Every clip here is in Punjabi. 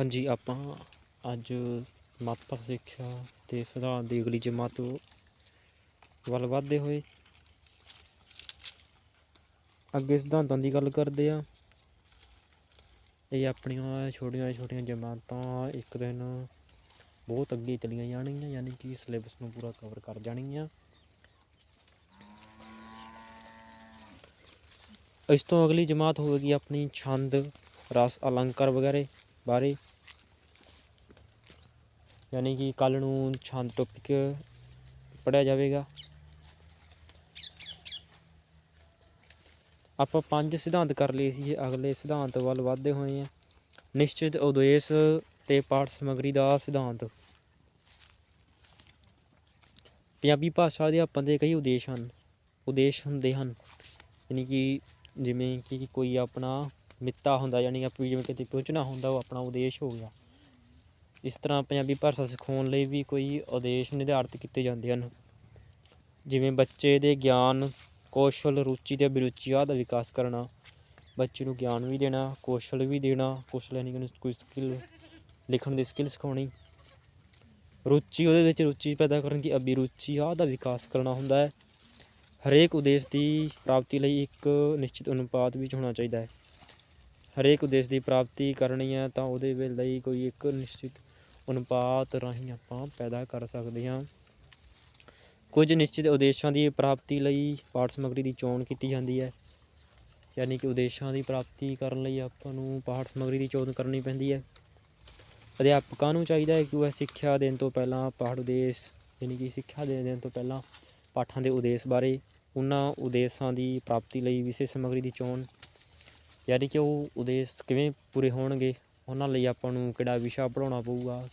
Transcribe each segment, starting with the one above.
ਹਾਂਜੀ, ਆਪਾਂ ਅੱਜ ਮੱਤ ਸਿੱਖਿਆ ਤੇ ਸਿਧਾਂਤ ਦੀ ਅਗਲੀ ਜਮਾਤ ਵੱਲ ਵਧਦੇ ਹੋਏ ਅੱਗੇ ਸਿਧਾਂਤਾਂ ਦੀ ਗੱਲ ਕਰਦੇ ਆ ਇਹ ਆਪਣੀਆਂ ਛੋਟੀਆਂ ਛੋਟੀਆਂ ਜਮਾਤਾਂ ਇੱਕ ਦਿਨ ਬਹੁਤ ਅੱਗੇ ਚਲੀਆਂ ਜਾਣਗੀਆਂ, ਯਾਨੀ ਕਿ ਸਿਲੇਬਸ ਨੂੰ ਪੂਰਾ ਕਵਰ ਕਰ ਜਾਣਗੀਆਂ। ਇਸ ਤੋਂ ਅਗਲੀ ਜਮਾਤ ਹੋਵੇਗੀ ਆਪਣੀ ਛੰਦ, ਰਸ, ਅਲੰਕਾਰ ਵਗੈਰੇ ਬਾਰੇ। ਯਾਨੀ ਕਿ ਕੱਲ ਨੂੰ ਛੰਦ ਟੌਪਿਕ ਪੜਿਆ ਜਾਵੇਗਾ। ਆਪਾਂ ਪੰਜ ਸਿਧਾਂਤ ਕਰ ਲਏ ਸੀ, ਅਗਲੇ ਸਿਧਾਂਤ ਵੱਲ ਵਧਦੇ ਹੋਏ ਆ ਨਿਸ਼ਚਿਤ ਉਦੇਸ਼ ਤੇ ਪਾਠ ਸਮੱਗਰੀ ਦਾ ਸਿਧਾਂਤ। ਪੰਜਾਬੀ ਭਾਸ਼ਾ ਅਧਿਆਪਨ ਦੇ ਕਈ ਉਦੇਸ਼ ਹਨ, ਉਦੇਸ਼ ਹੁੰਦੇ ਹਨ। ਯਾਨੀ ਕਿ ਜਿਵੇਂ ਕਿ ਕੋਈ ਆਪਣਾ ਮਿੱਤਾ ਹੁੰਦਾ, ਯਾਨੀ ਆਪਾਂ ਜਿਵੇਂ ਕਿਤੇ ਪਹੁੰਚਣਾ ਹੁੰਦਾ, ਉਹ ਆਪਣਾ ਉਦੇਸ਼ ਹੋ ਗਿਆ। ਇਸ ਤਰ੍ਹਾਂ ਪੰਜਾਬੀ ਭਾਸ਼ਾ ਸਿਖਾਉਣ ਲਈ ਵੀ ਕੋਈ ਉਦੇਸ਼ ਨਿਰਧਾਰਿਤ ਕੀਤੇ ਜਾਂਦੇ ਹਨ। ਜਿਵੇਂ ਬੱਚੇ ਦੇ ਗਿਆਨ, ਕੌਸ਼ਲ, ਰੁਚੀ ਅਤੇ ਅਭਿਰੁਚੀ ਆਦਿ ਦਾ ਵਿਕਾਸ ਕਰਨਾ, ਬੱਚੇ ਨੂੰ ਗਿਆਨ ਵੀ ਦੇਣਾ, ਕੌਸ਼ਲ ਵੀ ਦੇਣਾ, ਕੌਸ਼ਲ ਯਾਨੀ ਕਿ ਕੋਈ ਸਕਿੱਲ ਲਿਖਣ ਦੀ ਸਕਿੱਲ ਸਿਖਾਉਣੀ। ਰੁਚੀ, ਉਹਦੇ ਵਿੱਚ ਰੁਚੀ ਪੈਦਾ ਕਰਨ ਦੀ ਅਭਿਰੁਚੀ ਆਦਿ ਦਾ ਵਿਕਾਸ ਕਰਨਾ ਹੁੰਦਾ ਹੈ। ਹਰੇਕ ਉਦੇਸ਼ ਦੀ ਪ੍ਰਾਪਤੀ ਲਈ ਇੱਕ ਨਿਸ਼ਚਿਤ ਅਨੁਪਾਤ ਵਿੱਚ ਹੋਣਾ ਚਾਹੀਦਾ ਹੈ। ਹਰੇਕ ਉਦੇਸ਼ ਦੀ ਪ੍ਰਾਪਤੀ ਕਰਨੀ ਹੈ ਤਾਂ ਉਹਦੇ ਲਈ ਕੋਈ ਇੱਕ ਨਿਸ਼ਚਿਤ ਅਨੁਪਾਤ ਰਾਹੀਂ ਆਪਾਂ ਪੈਦਾ ਕਰ ਸਕਦੇ ਹਾਂ। ਕੁਝ ਨਿਸ਼ਚਿਤ ਉਦੇਸ਼ਾਂ ਦੀ ਪ੍ਰਾਪਤੀ ਲਈ ਪਾਠ ਸਮੱਗਰੀ ਦੀ ਚੋਣ ਕੀਤੀ ਜਾਂਦੀ ਹੈ। ਯਾਨੀ ਕਿ ਉਦੇਸ਼ਾਂ ਦੀ ਪ੍ਰਾਪਤੀ ਕਰਨ ਲਈ ਆਪਾਂ ਨੂੰ ਪਾਠ ਸਮੱਗਰੀ ਦੀ ਚੋਣ ਕਰਨੀ ਪੈਂਦੀ ਹੈ। ਅਧਿਆਪਕਾਂ ਨੂੰ ਚਾਹੀਦਾ ਹੈ ਕਿ ਉਹ ਸਿੱਖਿਆ ਦੇਣ ਤੋਂ ਪਹਿਲਾਂ ਪਾਠ ਉਦੇਸ਼, ਯਾਨੀ ਕਿ ਸਿੱਖਿਆ ਦੇ ਦੇਣ ਤੋਂ ਪਹਿਲਾਂ ਪਾਠਾਂ ਦੇ ਉਦੇਸ਼ ਬਾਰੇ, ਉਹਨਾਂ ਉਦੇਸ਼ਾਂ ਦੀ ਪ੍ਰਾਪਤੀ ਲਈ ਵਿਸ਼ੇਸ਼ ਸਮੱਗਰੀ ਦੀ ਚੋਣ। ਯਾਨੀ ਕਿ ਉਹ ਉਦੇਸ਼ ਕਿਵੇਂ ਪੂਰੇ ਹੋਣਗੇ? ਉਹਨਾਂ ਲਈ ਆਪਾਂ ਨੂੰ ਕਿਹੜਾ ਵਿਸ਼ਾ ਪੜਾਉਣਾ ਪਊਗਾ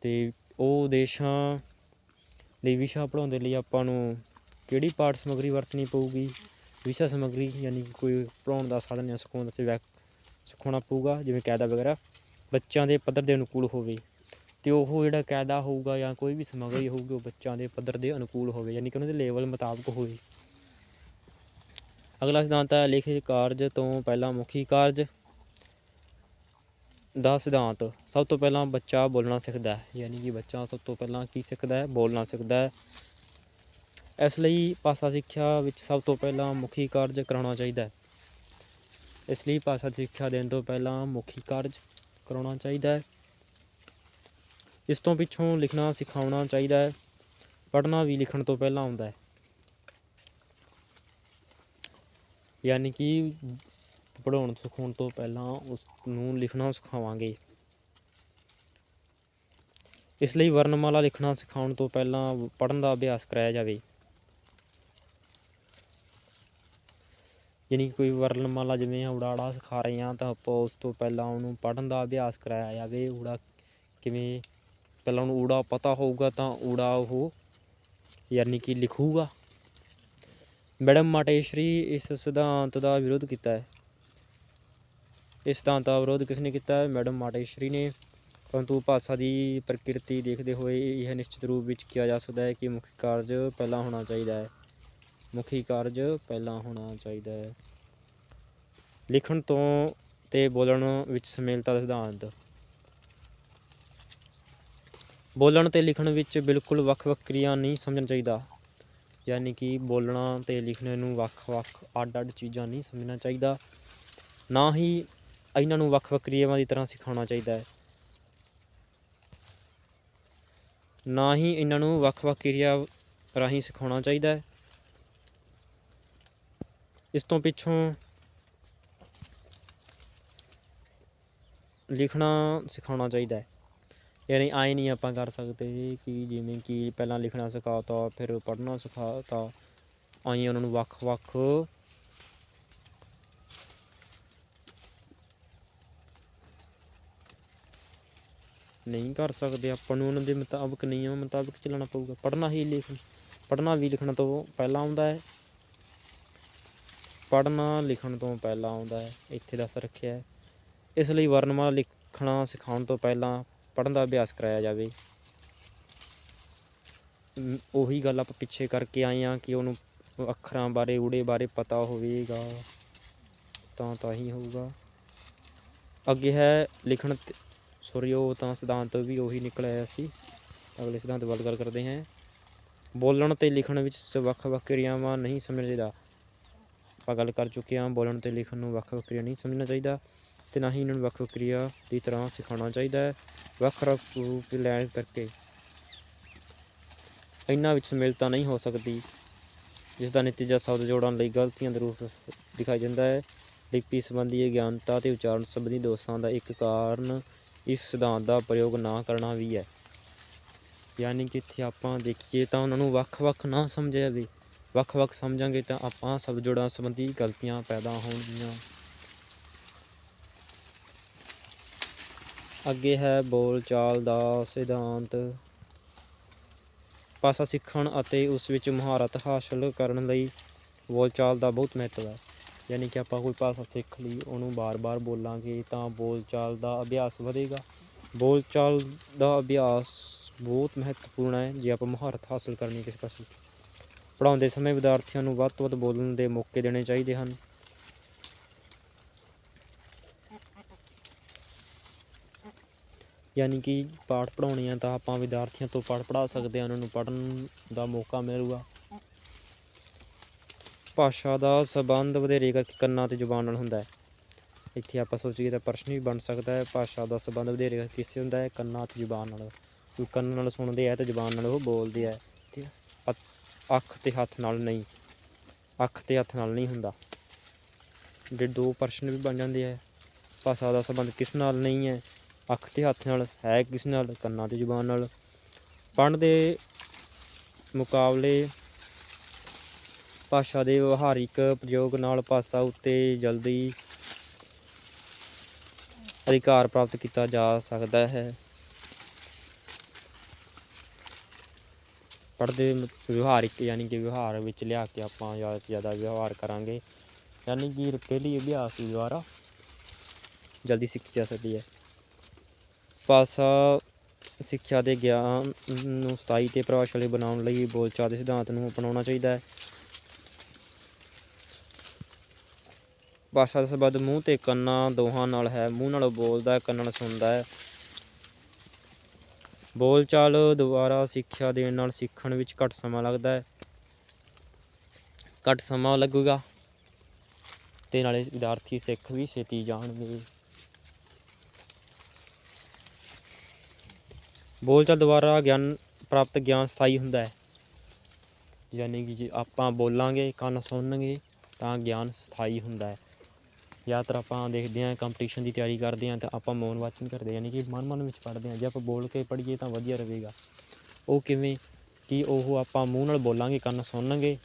ਤੇ ਉਹ ਉਦੇਸ਼ਾਂ ਲਈ ਵਿਸ਼ਾ ਪੜਾਉਣ ਦੇ ਲਈ ਆਪਾਂ ਨੂੰ ਕਿਹੜੀ ਪਾਠ ਸਮੱਗਰੀ ਵਰਤਣੀ ਪਊਗੀ, ਵਿਸ਼ਾ ਸਮੱਗਰੀ ਯਾਨੀ ਕਿ ਕੋਈ ਪੜਾਉਣ ਦਾ ਸਾਧਨ ਜਾਂ ਸਿਖਾਉਣ ਦਾ ਸਿਖਾਉਣਾ ਪਊਗਾ, ਜਿਵੇਂ ਕਾਇਦਾ ਵਗੈਰਾ ਬੱਚਿਆਂ ਦੇ ਪੱਧਰ ਦੇ ਅਨੁਕੂਲ ਹੋਵੇ ਤੇ ਉਹ ਜਿਹੜਾ ਕਾਇਦਾ ਹੋਊਗਾ ਜਾਂ ਕੋਈ ਵੀ ਸਮੱਗਰੀ ਹੋਊਗੀ, ਉਹ ਬੱਚਿਆਂ ਦੇ ਪੱਧਰ ਦੇ ਅਨੁਕੂਲ ਹੋਵੇ, ਯਾਨੀ ਕਿ ਉਹਨਾਂ ਦੇ ਲੈਵਲ ਮੁਤਾਬਕ ਹੋਵੇ। ਅਗਲਾ ਸਿਧਾਂਤ ਹੈ ਲੇਖੇ ਕਾਰਜ ਤੋਂ ਪਹਿਲਾਂ ਮੁਖੀ ਕਾਰਜ। ਦਾ ਸਿਧਾਂਤ ਸਭ ਤੋਂ ਪਹਿਲਾਂ ਬੱਚਾ ਬੋਲਣਾ ਸਿੱਖਦਾ ਹੈ, ਯਾਨੀ ਕਿ ਬੱਚਾ ਸਭ ਤੋਂ ਪਹਿਲਾਂ ਕੀ ਸਿੱਖਦਾ ਹੈ? ਬੋਲਣਾ ਸਿੱਖਦਾ ਹੈ। ਇਸ ਲਈ ਭਾਸ਼ਾ ਸਿੱਖਿਆ ਵਿੱਚ ਸਭ ਤੋਂ ਪਹਿਲਾਂ ਮੁਖੀ ਕਾਰਜ ਕਰਾਉਣਾ ਚਾਹੀਦਾ ਹੈ। ਇਸ ਲਈ ਭਾਸ਼ਾ ਸਿੱਖਿਆ ਦੇਣ ਤੋਂ ਪਹਿਲਾਂ ਮੁਖੀ ਕਾਰਜ ਕਰਾਉਣਾ ਚਾਹੀਦਾ ਹੈ। ਇਸ ਤੋਂ ਪਿੱਛੋਂ ਲਿਖਣਾ ਸਿਖਾਉਣਾ ਚਾਹੀਦਾ ਹੈ। ਪੜ੍ਹਨਾ ਵੀ ਲਿਖਣ ਤੋਂ ਪਹਿਲਾਂ ਆਉਂਦਾ ਹੈ। ਯਾਨੀ ਕਿ ਪੜ੍ਹਾਉਣ ਸਿਖਾਉਣ ਤੋਂ ਪਹਿਲਾਂ ਉਸ ਨੂੰ ਲਿਖਣਾ ਸਿਖਾਵਾਂਗੇ। ਇਸ ਲਈ ਵਰਣਮਾਲਾ ਲਿਖਣਾ ਸਿਖਾਉਣ ਤੋਂ ਪਹਿਲਾਂ ਪੜ੍ਹਨ ਦਾ ਅਭਿਆਸ ਕਰਾਇਆ ਜਾਵੇ। ਯਾਨੀ ਕਿ ਕੋਈ ਵਰਣਮਾਲਾ ਜਿਵੇਂ ਉੜਾੜਾ ਸਿਖਾ ਰਹੇ ਹਾਂ ਤਾਂ ਆਪਾਂ ਉਸ ਤੋਂ ਪਹਿਲਾਂ ਉਹਨੂੰ ਪੜ੍ਹਨ ਦਾ ਅਭਿਆਸ ਕਰਾਇਆ ਜਾਵੇ। ਊੜਾ ਕਿਵੇਂ? ਪਹਿਲਾਂ ਉਹਨੂੰ ਊੜਾ ਪਤਾ ਹੋਊਗਾ ਤਾਂ ਊੜਾ ਉਹ ਯਾਨੀ ਕਿ ਲਿਖੂਗਾ। ਮੈਡਮ ਮਾਟੇਸ਼ਰੀ ਇਸ ਸਿਧਾਂਤ ਦਾ ਵਿਰੋਧ ਕੀਤਾ ਹੈ। ਇਸ ਸਿਧਾਂਤ ਦਾ ਵਿਰੋਧ ਕਿਸ ਨੇ ਕੀਤਾ, ਮੈਡਮ ਮਾਟੇਸ਼ਰੀ ਨੇ। ਪਰੰਤੂ ਭਾਸ਼ਾ ਦੀ ਪ੍ਰਕਿਰਤੀ ਦੇਖਦੇ ਹੋਏ ਇਹ ਨਿਸ਼ਚਿਤ ਰੂਪ ਵਿੱਚ ਕਿਹਾ ਜਾ ਸਕਦਾ ਹੈ ਕਿ ਮੁੱਖ ਕਾਰਜ ਪਹਿਲਾਂ ਹੋਣਾ ਚਾਹੀਦਾ ਹੈ। ਮੁਖੀ ਕਾਰਜ ਪਹਿਲਾਂ ਹੋਣਾ ਚਾਹੀਦਾ ਹੈ। ਲਿਖਣ ਤੋਂ ਤੇ ਬੋਲਣ ਵਿੱਚ ਸਮੇਲਤਾ ਦਾ ਸਿਧਾਂਤ। ਬੋਲਣ ਤੇ ਲਿਖਣ ਵਿੱਚ ਬਿਲਕੁਲ ਵੱਖ-ਵੱਖ ਕਿਰਿਆ ਨਹੀਂ ਸਮਝਣਾ ਚਾਹੀਦਾ। ਯਾਨੀ ਕਿ ਬੋਲਣਾ ਤੇ ਲਿਖਣ ਨੂੰ ਵੱਖ-ਵੱਖ, ਅੱਡ-ਅੱਡ ਚੀਜ਼ਾਂ ਨਹੀਂ ਸਮਝਣਾ ਚਾਹੀਦਾ। ਨਾ ਹੀ ਇਹਨਾਂ ਨੂੰ ਵੱਖ-ਵੱਖ ਕਿਰਿਆਵਾਂ ਦੀ ਤਰ੍ਹਾਂ ਸਿਖਾਉਣਾ ਚਾਹੀਦਾ ਹੈ। ਨਾ ਹੀ ਇਹਨਾਂ ਨੂੰ ਵੱਖ-ਵੱਖ ਕਿਰਿਆ ਰਾਹੀਂ ਸਿਖਾਉਣਾ ਚਾਹੀਦਾ ਹੈ। ਇਸ ਤੋਂ ਪਿੱਛੋਂ ਲਿਖਣਾ ਸਿਖਾਉਣਾ ਚਾਹੀਦਾ ਹੈ। ਯਾਨੀ ਆਏ ਨਹੀਂ ਆਪਾਂ ਕਰ ਸਕਦੇ ਕਿ ਜਿਵੇਂ ਕਿ ਪਹਿਲਾਂ ਲਿਖਣਾ ਸਿਖਾਤਾ, ਫਿਰ ਪੜ੍ਹਨਾ ਸਿਖਾਤਾ। ਆਈ ਉਹਨਾਂ ਨੂੰ ਵੱਖ-ਵੱਖ ਨਹੀਂ ਕਰ ਸਕਦੇ ਆਪਾਂ ਨੂੰ ਉਹਨਾਂ ਦੇ ਮੁਤਾਬਕ ਨਿਯਮ ਮੁਤਾਬਕ ਚੱਲਣਾ ਪਊਗਾ। ਪੜ੍ਹਨਾ ਹੀ ਲਿਖ, ਪੜ੍ਹਨਾ ਵੀ ਲਿਖਣ ਤੋਂ ਪਹਿਲਾਂ ਆਉਂਦਾ ਹੈ। ਪੜ੍ਹਨਾ ਲਿਖਣ ਤੋਂ ਪਹਿਲਾਂ ਆਉਂਦਾ ਹੈ, ਇੱਥੇ ਦੱਸ ਰੱਖਿਆ ਹੈ। ਇਸ ਲਈ ਵਰਣਮਾਲਾ ਲਿਖਣਾ ਸਿਖਾਉਣ ਤੋਂ ਪਹਿਲਾਂ ਪੜ੍ਹਨ ਦਾ ਅਭਿਆਸ ਕਰਾਇਆ ਜਾਵੇ। ਉਹੀ ਗੱਲ ਆਪਾਂ ਪਿੱਛੇ ਕਰਕੇ ਆਏ ਹਾਂ ਕਿ ਉਹਨੂੰ ਅੱਖਰਾਂ ਬਾਰੇ, ਊੜੇ ਬਾਰੇ ਪਤਾ ਹੋਵੇਗਾ। ਤਾਂ ਤਾਂ ਹੀ ਹੋਊਗਾ। ਅੱਗੇ ਹੈ ਲਿਖਣ ਸੁਰਯੋ ਤਾਂ ਸਿਧਾਂਤ ਵੀ ਉਹੀ ਨਿਕਲ ਆਇਆ ਸੀ। ਅਗਲੇ ਸਿਧਾਂਤ ਵੱਲ ਗੱਲ ਕਰਦੇ ਹਾਂ। ਬੋਲਣ ਤੇ ਲਿਖਣ ਵਿੱਚ ਵੱਖ-ਵੱਖ ਕਿਰਿਆਵਾਂ ਨਹੀਂ ਸਮਝਣਾ ਚਾਹੀਦਾ। ਆਪਾਂ ਗੱਲ ਕਰ ਚੁੱਕੇ ਹਾਂ, ਬੋਲਣ ਤੇ ਲਿਖਣ ਨੂੰ ਵੱਖ-ਵੱਖ ਕਿਰਿਆ ਨਹੀਂ ਸਮਝਣਾ ਚਾਹੀਦਾ ਤੇ ਨਾ ਹੀ ਇਹਨਾਂ ਨੂੰ ਵੱਖ-ਵੱਖ ਕਿਰਿਆ ਦੀ ਤਰ੍ਹਾਂ ਸਿਖਾਉਣਾ ਚਾਹੀਦਾ ਹੈ ਵੱਖ-ਵੱਖ ਰੂਪ ਲੈਣ ਕਰਕੇ। ਇਹਨਾਂ ਵਿੱਚ ਸਮਿਲਤਾ ਨਹੀਂ ਹੋ ਸਕਦੀ, ਜਿਸ ਦਾ ਨਤੀਜਾ ਸ਼ਬਦ ਜੋੜਨ ਲਈ ਗਲਤੀਆਂ ਦੇ ਰੂਪ ਦਿਖਾਈ ਜਾਂਦਾ ਹੈ। ਲਿਖਤੀ ਸੰਬੰਧੀ ਅਗਿਆਨਤਾ ਤੇ ਉਚਾਰਨ ਸੰਬੰਧੀ ਦੋਸ਼ਾਂ ਦਾ ਇੱਕ ਕਾਰਨ ਇਸ ਸਿਧਾਂਤ ਦਾ ਪ੍ਰਯੋਗ ਨਾ ਕਰਨਾ ਵੀ ਹੈ। ਯਾਨੀ ਕਿ ਇੱਥੇ ਆਪਾਂ ਦੇਖੀਏ ਤਾਂ ਉਹਨਾਂ ਨੂੰ ਵੱਖ-ਵੱਖ ਨਾ ਸਮਝਿਆ ਜਾਵੇ ਵੱਖ-ਵੱਖ ਸਮਝਾਂਗੇ ਤਾਂ ਆਪਾਂ ਸ਼ਬਦ ਜੋੜਾਂ ਸੰਬੰਧੀ ਗਲਤੀਆਂ ਪੈਦਾ ਹੋਣਗੀਆਂ। ਅੱਗੇ ਹੈ ਬੋਲਚਾਲ ਦਾ ਸਿਧਾਂਤ। ਭਾਸ਼ਾ ਸਿੱਖਣ ਅਤੇ ਉਸ ਵਿੱਚ ਮਹਾਰਤ ਹਾਸਲ ਕਰਨ ਲਈ ਬੋਲਚਾਲ ਦਾ ਬਹੁਤ ਮਹੱਤਵ ਹੈ। ਯਾਨੀ ਕਿ ਆਪਾਂ ਕੋਈ ਭਾਸ਼ਾ ਸਿੱਖ ਲਈ, ਉਹਨੂੰ ਬਾਰ-ਬਾਰ ਬੋਲਾਂਗੇ ਤਾਂ ਬੋਲਚਾਲ ਦਾ ਅਭਿਆਸ ਵਧੇਗਾ। ਬੋਲਚਾਲ ਦਾ ਅਭਿਆਸ ਬਹੁਤ ਮਹੱਤਵਪੂਰਨ ਹੈ, ਜੇ ਆਪਾਂ ਮਹਾਰਤ ਹਾਸਲ ਕਰਨੀ ਕਿਸੇ ਪਾਸੇ। ਵਿੱਚ ਪੜ੍ਹਾਉਂਦੇ ਸਮੇਂ ਵਿਦਿਆਰਥੀਆਂ ਨੂੰ ਵੱਧ ਤੋਂ ਵੱਧ ਬੋਲਣ ਦੇ ਮੌਕੇ ਦੇਣੇ ਚਾਹੀਦੇ ਹਨ। ਯਾਨੀ ਕਿ ਪਾਠ ਪੜ੍ਹਾਉਣੇ ਆ ਤਾਂ ਆਪਾਂ ਵਿਦਿਆਰਥੀਆਂ ਤੋਂ ਪਾਠ ਪੜ੍ਹਾ ਸਕਦੇ ਹਾਂ, ਉਹਨਾਂ ਨੂੰ ਪੜ੍ਹਨ ਦਾ ਮੌਕਾ ਮਿਲੂਗਾ। ਭਾਸ਼ਾ ਦਾ ਸੰਬੰਧ ਵਧੇਰੇ ਕਰਕੇ ਕੰਨਾਂ ਤੇ ਜ਼ੁਬਾਨ ਨਾਲ ਹੁੰਦਾ ਹੈ। ਇੱਥੇ ਆਪਾਂ ਸੋਚੀਏ ਤਾਂ ਪ੍ਰਸ਼ਨ ਵੀ ਬਣ ਸਕਦਾ ਹੈ ਭਾਸ਼ਾ ਦਾ ਸੰਬੰਧ ਵਧੇਰੇ ਕਰਕੇ ਕਿਸੇ ਹੁੰਦਾ ਹੈ? ਕੰਨਾਂ ਤੇ ਜ਼ੁਬਾਨ ਨਾਲ। ਕੋਈ ਕੰਨ ਨਾਲ ਸੁਣਦੇ ਆ ਤੇ ਜ਼ੁਬਾਨ ਨਾਲ ਉਹ ਬੋਲਦੇ ਆ। ਠੀਕ ਹੈ। ਅੱਖ ਤੇ ਹੱਥ ਨਾਲ ਨਹੀਂ। ਅੱਖ ਤੇ ਹੱਥ ਨਾਲ ਨਹੀਂ ਹੁੰਦਾ। ਜੇ ਦੋ ਪ੍ਰਸ਼ਨ ਵੀ ਬਣ ਜਾਂਦੇ ਆ ਭਾਸ਼ਾ ਦਾ ਸੰਬੰਧ ਕਿਸ ਨਾਲ ਨਹੀਂ ਹੈ? ਅੱਖ ਤੇ ਹੱਥ ਨਾਲ ਹੈ ਕਿਸ ਨਾਲ? ਕੰਨਾਂ ਤੇ ਜ਼ੁਬਾਨ ਨਾਲ। ਪੜ੍ਹਨ ਦੇ ਮੁਕਾਬਲੇ ਭਾਸ਼ਾ ਦੇ ਵਿਵਹਾਰਿਕ ਪ੍ਰਯੋਗ ਨਾਲ ਭਾਸ਼ਾ ਉੱਤੇ ਜਲਦੀ ਅਧਿਕਾਰ ਪ੍ਰਾਪਤ ਕੀਤਾ ਜਾ ਸਕਦਾ ਹੈ। ਪੜ੍ਹਦੇ ਵਿਵਹਾਰਿਕ ਯਾਨੀ ਕਿ ਵਿਵਹਾਰ ਵਿੱਚ ਲਿਆ ਕੇ ਆਪਾਂ ਜ਼ਿਆਦਾ ਤੋਂ ਜ਼ਿਆਦਾ ਵਿਵਹਾਰ ਕਰਾਂਗੇ। ਯਾਨੀ ਕਿ ਪਹਿਲੀ ਅਭਿਆਸ ਦੁਆਰਾ ਜਲਦੀ ਸਿੱਖੀ ਜਾ ਸਕਦੀ ਹੈ। ਭਾਸ਼ਾ ਸਿੱਖਿਆ ਦੇ ਗਿਆਨ ਨੂੰ ਸਥਾਈ ਤੇ ਪ੍ਰਭਾਵਸ਼ਾਲੀ ਬਣਾਉਣ ਲਈ ਬੋਲਚਾਲ ਦੇ ਸਿਧਾਂਤ ਨੂੰ ਅਪਣਾਉਣਾ ਚਾਹੀਦਾ ਹੈ। ਭਾਸ਼ਾ ਦਾ ਸੰਬੰਧ ਮੂੰਹ ਤੇ ਕੰਨਾਂ ਦੋਹਾਂ ਨਾਲ ਹੈ, ਮੂੰਹ ਨਾਲ ਬੋਲਦਾ ਹੈ, ਕੰਨਾਂ ਨਾਲ ਸੁਣਦਾ ਹੈ। ਬੋਲਚਾਲ ਦੁਆਰਾ ਸਿੱਖਿਆ ਦੇਣ ਨਾਲ ਸਿੱਖਣ ਵਿੱਚ ਘੱਟ ਸਮਾਂ ਲੱਗਦਾ ਹੈ। ਘੱਟ ਸਮਾਂ ਲੱਗੂਗਾ ਤੇ ਨਾਲੇ ਵਿਦਿਆਰਥੀ ਸਿੱਖ ਵੀ ਛੇਤੀ ਜਾਣਗੇ। ਬੋਲਚਾਲ ਦੁਆਰਾ ਗਿਆਨ ਪ੍ਰਾਪਤ ਗਿਆਨ ਸਥਾਈ ਹੁੰਦਾ ਹੈ। ਯਾਨੀ ਕਿ ਜੇ ਆਪਾਂ ਬੋਲਾਂਗੇ, ਕੰਨ ਸੁਣਨਗੇ ਤਾਂ ਗਿਆਨ ਸਥਾਈ ਹੁੰਦਾ ਹੈ। ਜ਼ਿਆਦਾਤਰ ਆਪਾਂ ਦੇਖਦੇ ਹਾਂ ਕੰਪੀਟੀਸ਼ਨ ਦੀ ਤਿਆਰੀ ਕਰਦੇ ਹਾਂ ਤਾਂ ਆਪਾਂ ਮੌਨ ਵਾਚਨ ਕਰਦੇ ਯਾਨੀ ਕਿ ਮਨ ਮਨ ਵਿੱਚ ਪੜ੍ਹਦੇ ਹਾਂ। ਜੇ ਆਪਾਂ ਬੋਲ ਕੇ ਪੜ੍ਹੀਏ ਤਾਂ ਵਧੀਆ ਰਹੇਗਾ। ਉਹ ਕਿਵੇਂ ਕਿ ਉਹ ਆਪਾਂ ਮੂੰਹ ਨਾਲ ਬੋਲਾਂਗੇ, ਕੰਨ ਸੁਣਨਗੇ।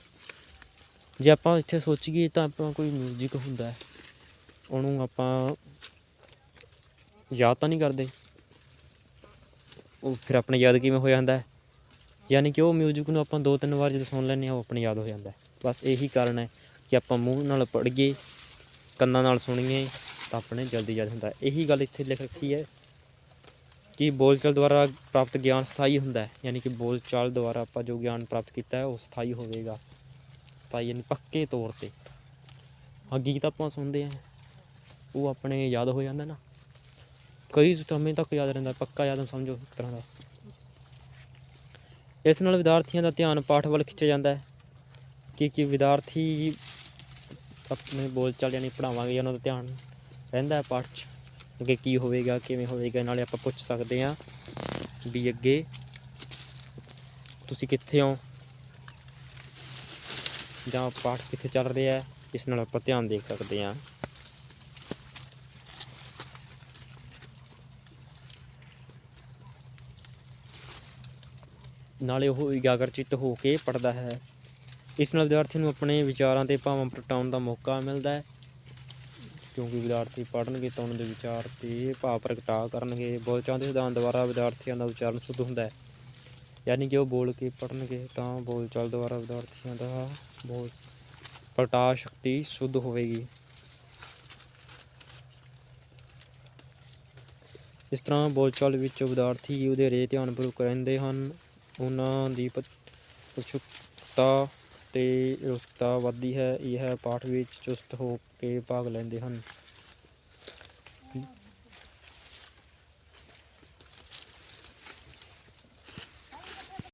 ਜੇ ਆਪਾਂ ਇੱਥੇ ਸੋਚੀਏ ਤਾਂ ਆਪਾਂ ਕੋਈ ਮਿਊਜ਼ਿਕ ਹੁੰਦਾ ਹੈ, ਉਹਨੂੰ ਆਪਾਂ ਯਾਦ ਤਾਂ ਨਹੀਂ ਕਰਦੇ। ਉਹ ਫਿਰ ਆਪਣੇ ਯਾਦ ਕਿਵੇਂ ਹੋ ਜਾਂਦਾ ਹੈ? ਯਾਨੀ ਕਿ ਉਹ ਮਿਊਜ਼ਿਕ ਨੂੰ ਆਪਾਂ ਦੋ ਤਿੰਨ ਵਾਰ ਜਦੋਂ ਸੁਣ ਲੈਂਦੇ ਹਾਂ, ਉਹ ਆਪਣੇ ਯਾਦ ਹੋ ਜਾਂਦਾ ਹੈ। ਬਸ ਇਹੀ ਕਾਰਨ ਹੈ ਕਿ ਆਪਾਂ ਮੂੰਹ ਨਾਲ ਪੜ੍ਹੀਏ ਕੰਨਾਂ ਨਾਲ ਸੁਣੀਏ ਤਾਂ ਆਪਣੇ ਜਲਦੀ ਯਾਦ ਹੁੰਦਾ। ਇਹੀ ਗੱਲ ਇੱਥੇ ਲਿਖ ਰੱਖੀ ਹੈ ਕਿ ਬੋਲਚਾਲ ਦੁਆਰਾ ਪ੍ਰਾਪਤ ਗਿਆਨ ਸਥਾਈ ਹੁੰਦਾ ਹੈ। ਯਾਨੀ ਕਿ ਬੋਲਚਾਲ ਦੁਆਰਾ ਆਪਾਂ ਜੋ ਗਿਆਨ ਪ੍ਰਾਪਤ ਕੀਤਾ ਹੈ, ਉਹ ਸਥਾਈ ਹੋਵੇਗਾ। ਸਥਾਈ ਯਾਨੀ ਪੱਕੇ ਤੌਰ ਤੇ। ਹਾਂ, ਗੀਤ ਆਪਾਂ ਸੁਣਦੇ ਹਾਂ। ਉਹ ਆਪਣੇ ਯਾਦ ਹੋ ਜਾਂਦਾ ਨਾ। ਕਈ ਸਮੇਂ ਤੱਕ ਯਾਦ ਰਹਿੰਦਾ, ਪੱਕਾ ਯਾਦ ਸਮਝੋ ਇੱਕ ਤਰ੍ਹਾਂ ਦਾ। ਇਸ ਨਾਲ ਵਿਦਿਆਰਥੀਆਂ ਦਾ ਧਿਆਨ ਪਾਠ ਵੱਲ ਖਿੱਚਿਆ ਜਾਂਦਾ ਹੈ ਕਿ ਕਿ ਵਿਦਿਆਰਥੀ ਆਪਣੇ ਬੋਲਚਾਲ ਯਾਨੀ ਪੜ੍ਹਾਵਾਂਗੇ ਉਹਨਾਂ ਦਾ ਧਿਆਨ ਰਹਿੰਦਾ ਹੈ ਪਾਠ 'ਚ, ਅੱਗੇ ਕੀ ਹੋਵੇਗਾ, ਕਿਵੇਂ ਹੋਵੇਗਾ, ਨਾਲੇ ਆਪਾਂ ਪੁੱਛ ਸਕਦੇ ਹਾਂ ਵੀ ਅੱਗੇ ਤੁਸੀਂ ਕਿੱਥੇ ਹੋ ਜਾਂ ਪਾਠ ਕਿੱਥੇ ਚੱਲ ਰਿਹਾ ਹੈ, ਇਸ ਨਾਲ ਆਪਾਂ ਧਿਆਨ ਦੇਖ ਸਕਦੇ ਹਾਂ। ਨਾਲੇ ਉਹ ਇਕਾਗਰਚਿੱਤ ਹੋ ਕੇ ਪੜ੍ਹਦਾ ਹੈ। ਇਸ ਨਾਲ ਵਿਦਿਆਰਥੀ ਨੂੰ ਆਪਣੇ ਵਿਚਾਰਾਂ ਤੇ ਭਾਵਾਂ ਪ੍ਰਗਟਾਉਣ ਦਾ ਮੌਕਾ ਮਿਲਦਾ ਹੈ। ਕਿਉਂਕਿ ਵਿਦਿਆਰਥੀ ਪੜ੍ਹਨਗੇ ਤਾਂ ਉਹਨਾਂ ਦੇ ਵਿਚਾਰ ਤੇ ਭਾਵ ਪ੍ਰਗਟਾ ਕਰਨਗੇ। ਬੋਲਚਾਲ ਦੇ ਸਿਧਾਂਤ ਦੁਆਰਾ ਵਿਦਿਆਰਥੀਆਂ ਦਾ ਉਚਾਰਨ ਸ਼ੁੱਧ ਹੁੰਦਾ ਹੈ। ਯਾਨੀ ਕਿ ਉਹ ਬੋਲ ਕੇ ਪੜ੍ਹਨਗੇ ਤਾਂ ਬੋਲਚਾਲ ਦੁਆਰਾ ਵਿਦਿਆਰਥੀਆਂ ਦਾ ਬੋਲ, ਪ੍ਰਗਟਾ ਸ਼ਕਤੀ ਸ਼ੁੱਧ ਹੋਵੇਗੀ। ਇਸ ਤਰ੍ਹਾਂ ਬੋਲਚਾਲ ਵਿੱਚ ਵਿਦਿਆਰਥੀ ਵਧੇਰੇ ਧਿਆਨਪੂਰਵਕ ਰਹਿੰਦੇ ਹਨ। ਉਹਨਾਂ ਦੀ ਪ- ਅਤੇ ਤੇ ਵੱਧਦੀ ਹੈ। ਇਹ ਪਾਠ ਵਿੱਚ ਚੁਸਤ ਹੋ ਕੇ ਭਾਗ ਲੈਂਦੇ ਹਨ।